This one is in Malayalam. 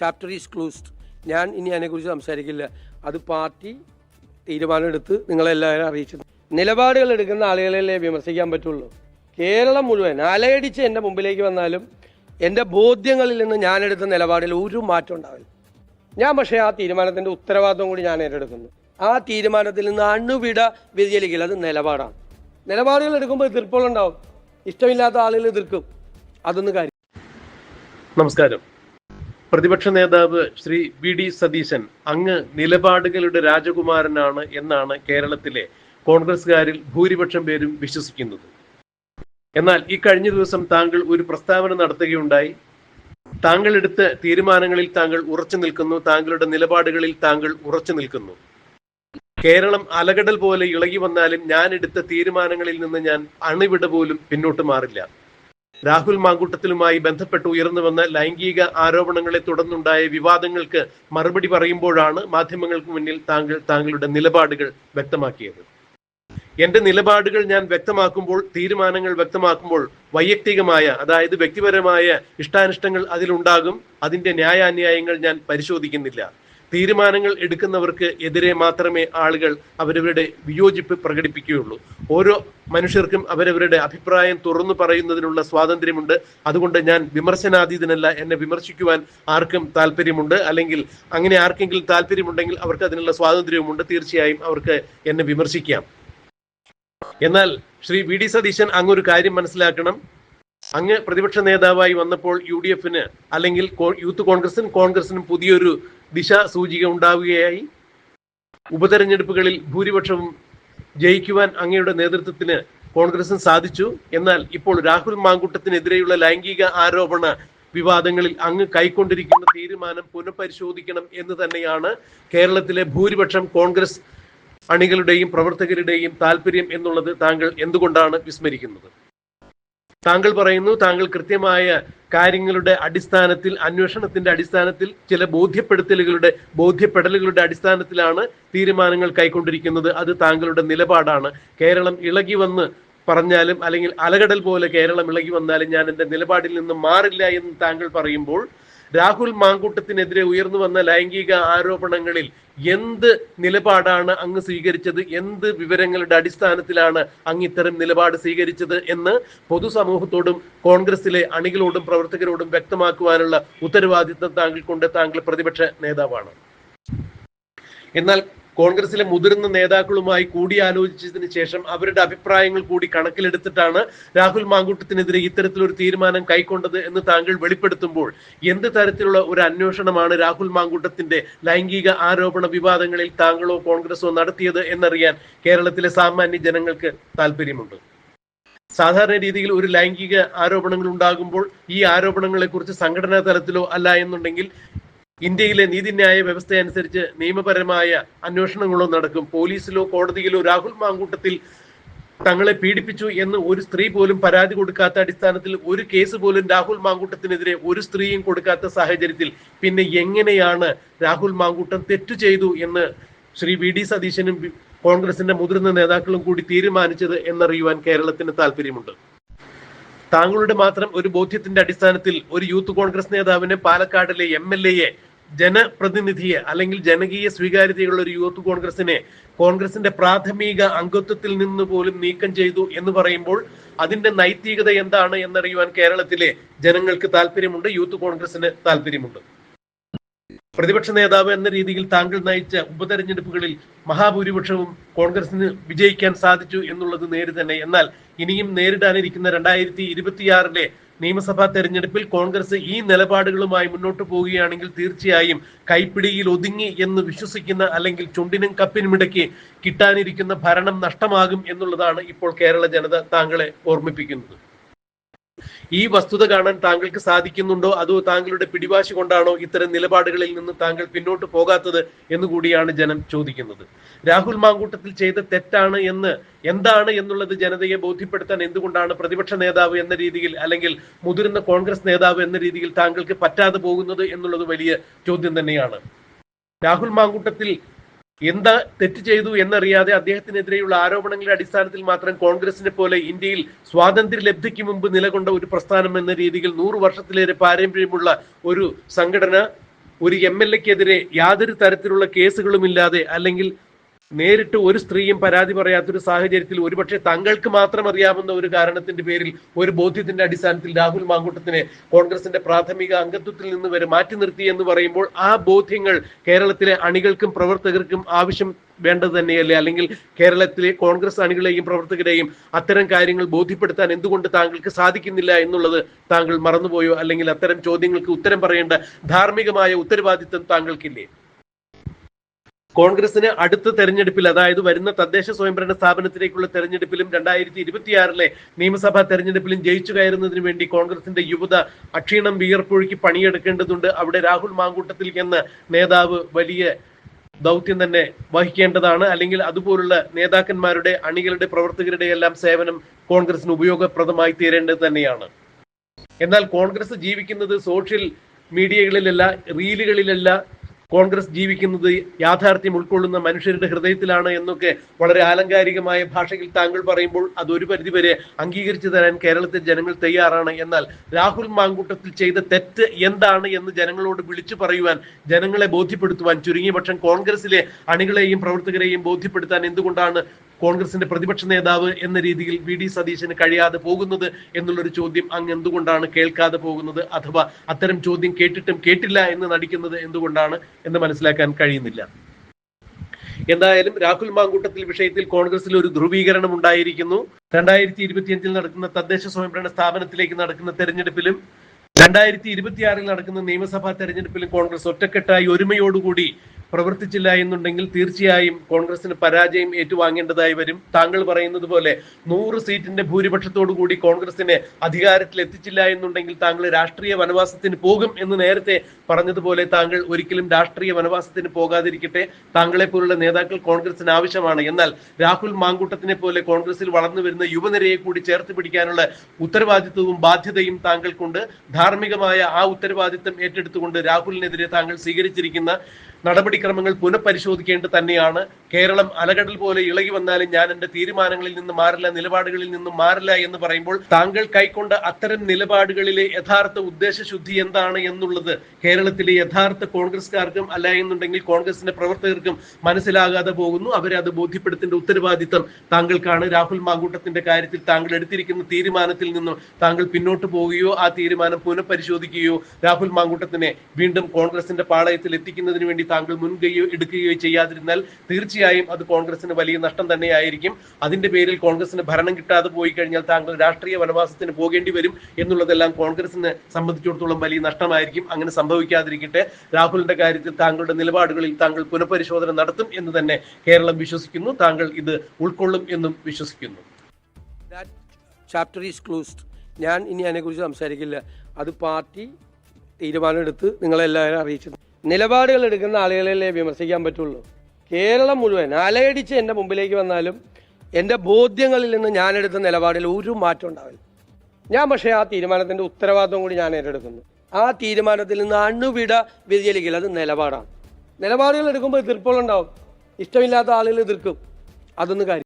ചാപ്റ്റർ ഈസ് ക്ലോസ്ഡ് ഞാൻ ഇനി അതിനെക്കുറിച്ച് സംസാരിക്കില്ല. അത് പാർട്ടി തീരുമാനമെടുത്ത് നിങ്ങളെല്ലാവരും അറിയിച്ചു. നിലപാടുകൾ എടുക്കുന്ന ആളുകളല്ലേ വിമർശിക്കാൻ പറ്റുള്ളൂ. കേരളം മുഴുവൻ അലയടിച്ച് എന്റെ മുമ്പിലേക്ക് വന്നാലും എന്റെ ബോധ്യങ്ങളിൽ നിന്ന് ഞാനെടുത്ത നിലപാടിൽ ഒരു മാറ്റം ഉണ്ടാവില്ല. ഞാൻ പക്ഷേ ആ തീരുമാനത്തിന്റെ ഉത്തരവാദിത്വം കൂടി ഞാൻ ഏറ്റെടുക്കുന്നു. ആ തീരുമാനത്തിൽ നിന്ന് അണുവിട വ്യതിചലിക്കില്ല അത് നിലപാടാണ്. നിലപാടുകൾ എടുക്കുമ്പോൾ എതിർപ്പുകളുണ്ടാവും. ഇഷ്ടമില്ലാത്ത ആളുകൾ എതിർക്കും. അതൊന്ന് കാര്യം. നമസ്കാരം. പ്രതിപക്ഷ നേതാവ് ശ്രീ വി ഡി സതീശൻ അങ്ങ് നിലപാടുകളുടെ രാജകുമാരനാണ് എന്നാണ് കേരളത്തിലെ കോൺഗ്രസ്സുകാരിൽ ഭൂരിപക്ഷം പേരും വിശ്വസിക്കുന്നത്. എന്നാൽ ഈ കഴിഞ്ഞ ദിവസം താങ്കൾ ഒരു പ്രസ്താവന നടത്തുകയുണ്ടായി. താങ്കൾ എടുത്ത തീരുമാനങ്ങളിൽ താങ്കൾ ഉറച്ചു നിൽക്കുന്നു. താങ്കളുടെ നിലപാടുകളിൽ താങ്കൾ ഉറച്ചു നിൽക്കുന്നു. കേരളം അലകടൽ പോലെ ഇളകി വന്നാലും ഞാൻ എടുത്ത തീരുമാനങ്ങളിൽ നിന്ന് ഞാൻ അണുവിട പോലും പിന്നോട്ട് മാറില്ല. രാഹുൽ മാങ്കൂട്ടത്തിലുമായി ബന്ധപ്പെട്ട് ഉയർന്നു വന്ന ലൈംഗിക ആരോപണങ്ങളെ തുടർന്നുണ്ടായ വിവാദങ്ങൾക്ക് മറുപടി പറയുമ്പോഴാണ് മാധ്യമങ്ങൾക്ക് മുന്നിൽ താങ്കൾ താങ്കളുടെ നിലപാടുകൾ വ്യക്തമാക്കിയത്. എന്റെ നിലപാടുകൾ ഞാൻ വ്യക്തമാക്കുമ്പോൾ തീരുമാനങ്ങൾ വ്യക്തമാക്കുമ്പോൾ വൈയക്തികമായ അതായത് വ്യക്തിപരമായ ഇഷ്ടാനിഷ്ടങ്ങൾ അതിലുണ്ടാകും. അതിന്റെ ന്യായാന്യായങ്ങൾ ഞാൻ പരിശോധിക്കുന്നില്ല. തീരുമാനങ്ങൾ എടുക്കുന്നവർക്ക് എതിരെ മാത്രമേ ആളുകൾ അവരവരുടെ വിയോജിപ്പ് പ്രകടിപ്പിക്കുകയുള്ളൂ. ഓരോ മനുഷ്യർക്കും അവരവരുടെ അഭിപ്രായം തുറന്നു പറയുന്നതിനുള്ള സ്വാതന്ത്ര്യമുണ്ട്. അതുകൊണ്ട് ഞാൻ വിമർശനാതീതനല്ല. എന്നെ വിമർശിക്കുവാൻ ആർക്കും താല്പര്യമുണ്ട് അല്ലെങ്കിൽ അങ്ങനെ ആർക്കെങ്കിലും താല്പര്യമുണ്ടെങ്കിൽ അവർക്ക് അതിനുള്ള സ്വാതന്ത്ര്യവുമുണ്ട്. തീർച്ചയായും അവർക്ക് എന്നെ വിമർശിക്കാം. എന്നാൽ ശ്രീ വി ഡി സതീശൻ അങ്ങൊരു കാര്യം മനസ്സിലാക്കണം. അങ്ങ് പ്രതിപക്ഷ നേതാവായി വന്നപ്പോൾ യു ഡി എഫിന് അല്ലെങ്കിൽ യൂത്ത് കോൺഗ്രസിനും കോൺഗ്രസിനും പുതിയൊരു ദിശ സൂചിക ഉണ്ടാവുകയായി. ഉപതെരഞ്ഞെടുപ്പുകളിൽ ഭൂരിപക്ഷവും ജയിക്കുവാൻ അങ്ങയുടെ നേതൃത്വത്തിന് കോൺഗ്രസിന് സാധിച്ചു. എന്നാൽ ഇപ്പോൾ രാഹുൽ മാങ്കൂട്ടത്തിനെതിരെയുള്ള ലൈംഗിക ആരോപണ വിവാദങ്ങളിൽ അങ്ങ് കൈക്കൊണ്ടിരിക്കുന്ന തീരുമാനം പുനഃപരിശോധിക്കണം എന്ന് തന്നെയാണ് കേരളത്തിലെ ഭൂരിപക്ഷം കോൺഗ്രസ് അണികളുടെയും പ്രവർത്തകരുടെയും താല്പര്യം എന്നുള്ളത് താങ്കൾ എന്തുകൊണ്ടാണ് വിസ്മരിക്കുന്നത്? താങ്കൾ പറയുന്നു താങ്കൾ കൃത്യമായ കാര്യങ്ങളുടെ അടിസ്ഥാനത്തിൽ അന്വേഷണത്തിന്റെ അടിസ്ഥാനത്തിൽ ചില ബോധ്യപ്പെടുത്തലുകളുടെ ബോധ്യപ്പെടലുകളുടെ അടിസ്ഥാനത്തിലാണ് തീരുമാനങ്ങൾ കൈക്കൊണ്ടിരിക്കുന്നത്. അത് താങ്കളുടെ നിലപാടാണ്. കേരളം ഇളകി വന്ന് പറഞ്ഞാലും അല്ലെങ്കിൽ അലകടൽ പോലെ കേരളം ഇളകി വന്നാലും ഞാൻ എന്റെ നിലപാടിൽ നിന്ന് മാറില്ല എന്ന് താങ്കൾ പറയുമ്പോൾ രാഹുൽ മാങ്കൂട്ടത്തിനെതിരെ ഉയർന്നു വന്ന ലൈംഗിക ആരോപണങ്ങളിൽ എന്ത് നിലപാടാണ് അങ്ങ് സ്വീകരിച്ചത്? എന്ത് വിവരങ്ങളുടെ അടിസ്ഥാനത്തിലാണ് അങ്ങ് ഇത്തരം നിലപാട് സ്വീകരിച്ചത് എന്ന് പൊതുസമൂഹത്തോടും കോൺഗ്രസിലെ അണികളോടും പ്രവർത്തകരോടും വ്യക്തമാക്കുവാനുള്ള ഉത്തരവാദിത്തം താങ്കൾക്കുണ്ട്. താങ്കൾ പ്രതിപക്ഷ നേതാവാണ്. എന്നാൽ കോൺഗ്രസിലെ മുതിർന്ന നേതാക്കളുമായി കൂടിയാലോചിച്ചതിന് ശേഷം അവരുടെ അഭിപ്രായങ്ങൾ കൂടി കണക്കിലെടുത്തിട്ടാണ് രാഹുൽ മാങ്കൂട്ടത്തിനെതിരെ ഇത്തരത്തിലൊരു തീരുമാനം കൈക്കൊണ്ടത് എന്ന് താങ്കൾ വെളിപ്പെടുത്തുമ്പോൾ എന്ത് തരത്തിലുള്ള ഒരു അന്വേഷണമാണ് രാഹുൽ മാങ്കൂട്ടത്തിന്റെ ലൈംഗിക ആരോപണ വിവാദങ്ങളിൽ താങ്കളോ കോൺഗ്രസോ നടത്തിയത് എന്നറിയാൻ കേരളത്തിലെ സാമാന്യ ജനങ്ങൾക്ക് താല്പര്യമുണ്ട് സാധാരണ രീതിയിൽ ഒരു ലൈംഗിക ആരോപണങ്ങൾ ഉണ്ടാകുമ്പോൾ ഈ ആരോപണങ്ങളെ കുറിച്ച് സംഘടനാ തലത്തിലോ അല്ല എന്നുണ്ടെങ്കിൽ ഇന്ത്യയിലെ നീതിന്യായ വ്യവസ്ഥ അനുസരിച്ച് നിയമപരമായ അന്വേഷണങ്ങളോ നടക്കും. പോലീസിലോ കോടതിയിലോ രാഹുൽ മാങ്കൂട്ടത്തിൽ തങ്ങളെ പീഡിപ്പിച്ചു എന്ന് ഒരു സ്ത്രീ പോലും പരാതി കൊടുക്കാത്ത അടിസ്ഥാനത്തിൽ ഒരു കേസ് പോലും രാഹുൽ മാങ്കൂട്ടത്തിനെതിരെ ഒരു സ്ത്രീയും കൊടുക്കാത്ത സാഹചര്യത്തിൽ പിന്നെ എങ്ങനെയാണ് രാഹുൽ മാങ്കൂട്ടം തെറ്റു ചെയ്തു എന്ന് ശ്രീ വി ഡി സതീശനും കോൺഗ്രസിന്റെ മുതിർന്ന നേതാക്കളും കൂടി തീരുമാനിച്ചത് എന്നറിയുവാൻ കേരളത്തിന് താല്പര്യമുണ്ട് താങ്കളുടെ മാത്രം ഒരു ബോധ്യത്തിന്റെ അടിസ്ഥാനത്തിൽ ഒരു യൂത്ത് കോൺഗ്രസ് നേതാവിനെ പാലക്കാടിലെ എം എൽ എയെ ജനപ്രതിനിധിയെ അല്ലെങ്കിൽ ജനകീയ സ്വീകാര്യതയുള്ള ഒരു യൂത്ത് കോൺഗ്രസിനെ കോൺഗ്രസിന്റെ പ്രാഥമിക അംഗത്വത്തിൽ നിന്ന് പോലും നീക്കം ചെയ്തു എന്ന് പറയുമ്പോൾ അതിന്റെ നൈതികത എന്താണ് എന്നറിയുവാൻ കേരളത്തിലെ ജനങ്ങൾക്ക് താല്പര്യമുണ്ട് യൂത്ത് കോൺഗ്രസിന് താല്പര്യമുണ്ട്. പ്രതിപക്ഷ നേതാവ് എന്ന രീതിയിൽ താങ്കൾ നയിച്ച ഉപതെരഞ്ഞെടുപ്പുകളിൽ മഹാഭൂരിപക്ഷവും കോൺഗ്രസിന് വിജയിക്കാൻ സാധിച്ചു എന്നുള്ളത് നേര് തന്നെ. എന്നാൽ ഇനിയും നേരിടാനിരിക്കുന്ന രണ്ടായിരത്തി ഇരുപത്തിയാറിലെ നിയമസഭാ തെരഞ്ഞെടുപ്പിൽ കോൺഗ്രസ് ഈ നിലപാടുകളുമായി മുന്നോട്ട് പോവുകയാണെങ്കിൽ തീർച്ചയായും കൈപ്പിടിയിൽ ഒതുങ്ങി എന്ന് വിശ്വസിക്കുന്ന അല്ലെങ്കിൽ ചുണ്ടിനും കപ്പിനും ഇടയ്ക്ക് കിട്ടാനിരിക്കുന്ന ഭരണം നഷ്ടമാകും എന്നുള്ളതാണ് ഇപ്പോൾ കേരള ജനത താങ്കളെ ഓർമ്മിപ്പിക്കുന്നത്. ഈ വസ്തുത കാണാൻ താങ്കൾക്ക് സാധിക്കുന്നുണ്ടോ? അതോ താങ്കളുടെ പിടിവാശി കൊണ്ടാണോ ഇത്തരം നിലപാടുകളിൽ നിന്ന് താങ്കൾ പിന്നോട്ട് പോകാത്തത് എന്ന് കൂടിയാണ് ജനം ചോദിക്കുന്നത്. രാഹുൽ മാങ്കൂട്ടത്തിൽ ചെയ്ത തെറ്റാണ് എന്ന് എന്താണ് എന്നുള്ളത് ജനതയെ ബോധ്യപ്പെടുത്താൻ എന്തുകൊണ്ടാണ് പ്രതിപക്ഷ നേതാവ് എന്ന രീതിയിൽ അല്ലെങ്കിൽ മുതിർന്ന കോൺഗ്രസ് നേതാവ് എന്ന രീതിയിൽ താങ്കൾക്ക് പറ്റാതെ പോകുന്നത് എന്നുള്ളത് വലിയ ചോദ്യം തന്നെയാണ്. രാഹുൽ മാങ്കൂട്ടത്തിൽ എന്താ തെറ്റ് ചെയ്തു എന്നറിയാതെ അദ്ദേഹത്തിനെതിരെയുള്ള ആരോപണങ്ങളുടെ അടിസ്ഥാനത്തിൽ മാത്രം കോൺഗ്രസിനെ പോലെ ഇന്ത്യയിൽ സ്വാതന്ത്ര്യ ലബ്ധിക്ക് മുമ്പ് നിലകൊണ്ട ഒരു പ്രസ്ഥാനം എന്ന രീതിയിൽ നൂറ് വർഷത്തിലേറെ പാരമ്പര്യമുള്ള ഒരു സംഘടന ഒരു എം എൽ എക്കെതിരെ യാതൊരു തരത്തിലുള്ള കേസുകളുമില്ലാതെ അല്ലെങ്കിൽ നേരിട്ട് ഒരു സ്ത്രീയും പരാതി പറയാത്തൊരു സാഹചര്യത്തിൽ ഒരുപക്ഷെ തങ്ങൾക്ക് മാത്രം അറിയാവുന്ന ഒരു കാരണത്തിന്റെ പേരിൽ ഒരു ബോധ്യത്തിന്റെ അടിസ്ഥാനത്തിൽ രാഹുൽ മാങ്കൂട്ടത്തിനെ കോൺഗ്രസിന്റെ പ്രാഥമിക അംഗത്വത്തിൽ നിന്ന് വരെ മാറ്റി നിർത്തി എന്ന് പറയുമ്പോൾ ആ ബോധ്യങ്ങൾ കേരളത്തിലെ അണികൾക്കും പ്രവർത്തകർക്കും ആവശ്യം വേണ്ടത് തന്നെയല്ലേ? അല്ലെങ്കിൽ കേരളത്തിലെ കോൺഗ്രസ് അണികളെയും പ്രവർത്തകരെയും അത്തരം കാര്യങ്ങൾ ബോധ്യപ്പെടുത്താൻ എന്തുകൊണ്ട് താങ്കൾക്ക് സാധിക്കുന്നില്ല എന്നുള്ളത് താങ്കൾ മറന്നുപോയോ? അല്ലെങ്കിൽ അത്തരം ചോദ്യങ്ങൾക്ക് ഉത്തരം പറയേണ്ട ധാർമ്മികമായ ഉത്തരവാദിത്വം താങ്കൾക്കില്ലേ? കോൺഗ്രസിന് അടുത്ത തെരഞ്ഞെടുപ്പിൽ അതായത് വരുന്ന തദ്ദേശ സ്വയംഭരണ സ്ഥാപനത്തിലേക്കുള്ള തെരഞ്ഞെടുപ്പിലും രണ്ടായിരത്തി ഇരുപത്തിയാറിലെ നിയമസഭാ തെരഞ്ഞെടുപ്പിലും ജയിച്ചു കയറുന്നതിന് വേണ്ടി കോൺഗ്രസിന്റെ യുവത അക്ഷീണം വിയർപ്പൊഴുക്കി പണിയെടുക്കേണ്ടതുണ്ട്. അവിടെ രാഹുൽ മാങ്കൂട്ടത്തിൽ എന്ന നേതാവ് വലിയ ദൗത്യം തന്നെ വഹിക്കേണ്ടതാണ്. അല്ലെങ്കിൽ അതുപോലുള്ള നേതാക്കന്മാരുടെ അണികളുടെ പ്രവർത്തകരുടെ എല്ലാം സേവനം കോൺഗ്രസിന് ഉപയോഗപ്രദമായി തീരേണ്ടത് തന്നെയാണ്. എന്നാൽ കോൺഗ്രസ് ജീവിക്കുന്നത് സോഷ്യൽ മീഡിയകളിലല്ല റീലുകളിലല്ല കോൺഗ്രസ് ജീവിക്കുന്നത് യാഥാർത്ഥ്യം ഉൾക്കൊള്ളുന്ന മനുഷ്യരുടെ ഹൃദയത്തിലാണ് എന്നൊക്കെ വളരെ ആലങ്കാരികമായ ഭാഷയിൽ താങ്കൾ പറയുമ്പോൾ അത് ഒരു പരിധിവരെ അംഗീകരിച്ചു തരാൻ കേരളത്തെ ജനങ്ങൾ തയ്യാറാണ്. എന്നാൽ രാഹുൽ മാങ്കൂട്ടത്തിൽ ചെയ്ത തെറ്റ് എന്താണ് എന്ന് ജനങ്ങളോട് വിളിച്ചു പറയുവാൻ ജനങ്ങളെ ബോധ്യപ്പെടുത്തുവാൻ ചുരുങ്ങിയ പക്ഷം കോൺഗ്രസിലെ അണികളെയും പ്രവർത്തകരെയും ബോധ്യപ്പെടുത്താൻ എന്തുകൊണ്ടാണ് കോൺഗ്രസിന്റെ പ്രതിപക്ഷ നേതാവ് എന്ന രീതിയിൽ വി ഡി സതീശന് കഴിയാതെ പോകുന്നത് എന്നുള്ളൊരു ചോദ്യം അങ്ങ് എന്തുകൊണ്ടാണ് കേൾക്കാതെ പോകുന്നത്? അഥവാ അത്തരം ചോദ്യം കേട്ടിട്ടും കേട്ടില്ല എന്ന് നടിക്കുന്നത് എന്തുകൊണ്ടാണ് എന്ന് മനസ്സിലാക്കാൻ കഴിയുന്നില്ല. എന്തായാലും രാഹുൽ മാങ്കൂട്ടത്തിൽ വിഷയത്തിൽ കോൺഗ്രസിൽ ഒരു ധ്രുവീകരണം ഉണ്ടായിരിക്കുന്നു. രണ്ടായിരത്തി ഇരുപത്തിയഞ്ചിൽ നടക്കുന്ന തദ്ദേശ സ്വയംഭരണ സ്ഥാപനത്തിലേക്ക് നടക്കുന്ന തെരഞ്ഞെടുപ്പിലും രണ്ടായിരത്തി ഇരുപത്തിയാറിൽ നടക്കുന്ന നിയമസഭാ തെരഞ്ഞെടുപ്പിൽ കോൺഗ്രസ് ഒറ്റക്കെട്ടായി ഒരുമയോടുകൂടി പ്രവർത്തിച്ചില്ല എന്നുണ്ടെങ്കിൽ തീർച്ചയായും കോൺഗ്രസിന് പരാജയം ഏറ്റുവാങ്ങേണ്ടതായി വരും. താങ്കൾ പറയുന്നത് പോലെ നൂറ് സീറ്റിന്റെ കൂടി കോൺഗ്രസിനെ അധികാരത്തിൽ എത്തിച്ചില്ല എന്നുണ്ടെങ്കിൽ താങ്കൾ രാഷ്ട്രീയ വനവാസത്തിന് പോകും എന്ന് നേരത്തെ പറഞ്ഞതുപോലെ താങ്കൾ ഒരിക്കലും രാഷ്ട്രീയ വനവാസത്തിന് പോകാതിരിക്കട്ടെ. താങ്കളെ പോലുള്ള നേതാക്കൾ കോൺഗ്രസിന് ആവശ്യമാണ്. എന്നാൽ രാഹുൽ മാങ്കൂട്ടത്തിനെ പോലെ കോൺഗ്രസിൽ വളർന്നു വരുന്ന യുവനിരയെ കൂടി ചേർത്ത് പിടിക്കാനുള്ള ഉത്തരവാദിത്വവും ബാധ്യതയും താങ്കൾക്കുണ്ട്. ധാർമ്മികമായ ആ ഉത്തരവാദിത്തം ഏറ്റെടുത്തുകൊണ്ട് രാഹുലിനെതിരെ താങ്കൾ സ്വീകരിച്ചിരിക്കുന്ന നടപടിക്രമങ്ങൾ പുനഃപരിശോധിക്കേണ്ടത് തന്നെയാണ്. കേരളം അലകടൽ പോലെ ഇളകി വന്നാലും ഞാൻ എന്റെ തീരുമാനങ്ങളിൽ നിന്ന് മാറില്ല നിലപാടുകളിൽ നിന്നും മാറില്ല എന്ന് പറയുമ്പോൾ താങ്കൾ കൈക്കൊണ്ട അത്തരം നിലപാടുകളിലെ യഥാർത്ഥ ഉദ്ദേശശുദ്ധി എന്താണ് എന്നുള്ളത് കേരളത്തിലെ യഥാർത്ഥ കോൺഗ്രസ്കാർക്കും അല്ല എന്നുണ്ടെങ്കിൽ കോൺഗ്രസിന്റെ പ്രവർത്തകർക്കും മനസ്സിലാകാതെ പോകുന്നു. അവരെ അത് ബോധ്യപ്പെടുത്തേണ്ട ഉത്തരവാദിത്തം താങ്കൾക്കാണ്. രാഹുൽ മാങ്കൂട്ടത്തിന്റെ കാര്യത്തിൽ താങ്കൾ എടുത്തിരിക്കുന്ന തീരുമാനത്തിൽ നിന്നും താങ്കൾ പിന്നോട്ട് പോവുകയോ ആ തീരുമാനം പുനഃപരിശോധിക്കുകയോ രാഹുൽ മാങ്കൂട്ടത്തിനെ വീണ്ടും കോൺഗ്രസിന്റെ പാളയത്തിൽ എത്തിക്കുന്നതിന് വേണ്ടി താങ്കൾ മുൻകൈയോ എടുക്കുകയോ ചെയ്യാതിരുന്നാൽ തീർച്ചയായും അത് കോൺഗ്രസിന് വലിയ നഷ്ടം തന്നെയായിരിക്കും. അതിന്റെ പേരിൽ കോൺഗ്രസിന് ഭരണം കിട്ടാതെ പോയി കഴിഞ്ഞാൽ താങ്കൾ രാഷ്ട്രീയ വനവാസത്തിന് പോകേണ്ടി വരും എന്നുള്ളതെല്ലാം കോൺഗ്രസിനെ സംബന്ധിച്ചിടത്തോളം വലിയ നഷ്ടമായിരിക്കും. അങ്ങനെ സംഭവിക്കാതിരിക്കട്ടെ. രാഹുലിന്റെ കാര്യത്തിൽ താങ്കളുടെ നിലപാടുകളിൽ താങ്കൾ പുനഃപരിശോധന നടത്തും എന്ന് തന്നെ കേരളം വിശ്വസിക്കുന്നു. താങ്കൾ ഇത് ഉൾക്കൊള്ളും എന്നും വിശ്വസിക്കുന്നു. That ചാപ്റ്റർ ഈസ് ക്ലോസ്ഡ് ഞാൻ ഇനി അതിനെക്കുറിച്ച് സംസാരിക്കില്ല. അത് പാർട്ടി തീരുമാനമെടുത്ത് നിങ്ങളെല്ലാവരും അറിയിച്ചു. നിലപാടുകൾ എടുക്കുന്ന ആളുകളെ വിമർശിക്കാൻ പറ്റുള്ളൂ. കേരളം മുഴുവൻ അലയടിച്ച് എന്റെ മുമ്പിലേക്ക് വന്നാലും എന്റെ ബോധ്യങ്ങളിൽ നിന്ന് ഞാൻ എടുത്ത നിലപാടിൽ ഒരു മാറ്റം ഉണ്ടാവില്ല. ഞാൻ പക്ഷേ ആ തീരുമാനത്തിന്റെ ഉത്തരവാദിത്വം കൂടി ഞാൻ ഏറ്റെടുക്കുന്നു. ആ തീരുമാനത്തിൽ നിന്ന് അണുവിട വ്യതിചലിക്കില്ല അത് നിലപാടാണ്. നിലപാടുകൾ എടുക്കുമ്പോൾ എതിർപ്പുകളുണ്ടാവും. ഇഷ്ടമില്ലാത്ത ആളുകൾ എതിർക്കും. അതൊന്ന് കാര്യം